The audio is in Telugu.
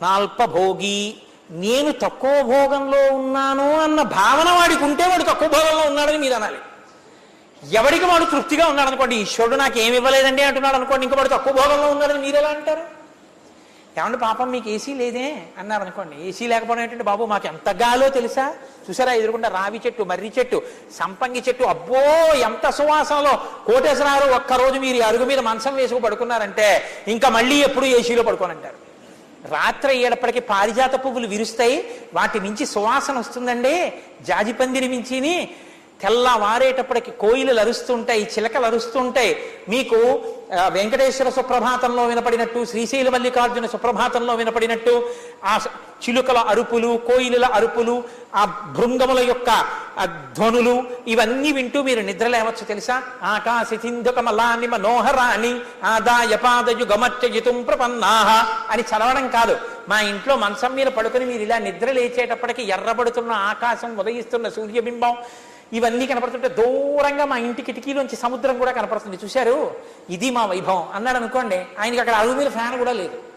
నా అల్పభోగి నేను తక్కువ భోగంలో ఉన్నాను అన్న భావన వాడికి ఉంటే వాడు తక్కువ భోగంలో ఉన్నాడని మీరు అనాలి. ఎవడికి వాడు తృప్తిగా ఉన్నాడు అనుకోండి ఈశ్వరుడు నాకు ఏమి ఇవ్వలేదండి అంటున్నాడు అనుకోండి ఇంకా వాడు తక్కువ భోగంలో ఉన్నాడని మీరు ఎలా అంటారు? ఏమంటే పాపం మీకు ఏసీ లేదే అన్నారు అనుకోండి ఏసీ లేకపోవడం ఏంటంటే బాబు మాకు ఎంత గాలో తెలుసా? చూసారా ఎదురుకుండా రావి చెట్టు మర్రి చెట్టు సంపంగి చెట్టు అబ్బో ఎంత సువాసనలో కోటేశ్వరరావు ఒక్కరోజు మీరు అరుగు మీద మంచం వేసుకు పడుకున్నారంటే ఇంకా మళ్ళీ ఎప్పుడు ఏసీలో పడుకోనంటారు? రాత్రి అయ్యేటప్పటికి పారిజాత పువ్వులు విరుస్తాయి. వాటి నుంచి సువాసన వస్తుందండి. జాజిపందిని మించిని తెల్లవారేటప్పటికి కోయిలు అరుస్తుంటాయి చిలకలు అరుస్తుంటాయి. మీకు వెంకటేశ్వర సుప్రభాతంలో వినపడినట్టు శ్రీశైల మల్లికార్జున సుప్రభాతంలో వినపడినట్టు ఆ చిలుకల అరుపులు కోయిలుల అరుపులు ఆ భృంగముల యొక్క ఆ ధ్వనులు ఇవన్నీ వింటూ మీరు నిద్రలేవచ్చు తెలుసా? ఆకాశ సింధుకమలాని మనోహరాని ఆదాయ పాదయు ప్రపన్నాహ అని చదవడం కాదు. మా ఇంట్లో మంచం మీద పడుకుని మీరు ఇలా నిద్ర లేచేటప్పటికి ఎర్రబడుతున్న ఆకాశం ఉదయిస్తున్న సూర్యబింబం ఇవన్నీ కనపడుతుంటే దూరంగా మా ఇంటి కిటికీలోంచి సముద్రం కూడా కనపడుతుంది. చూశారు? ఇది మా వైభవం. అన్నాడు అనుకోండి ఆయనకి అక్కడ అరుగు మీద ఫ్యాన్ కూడా లేదు.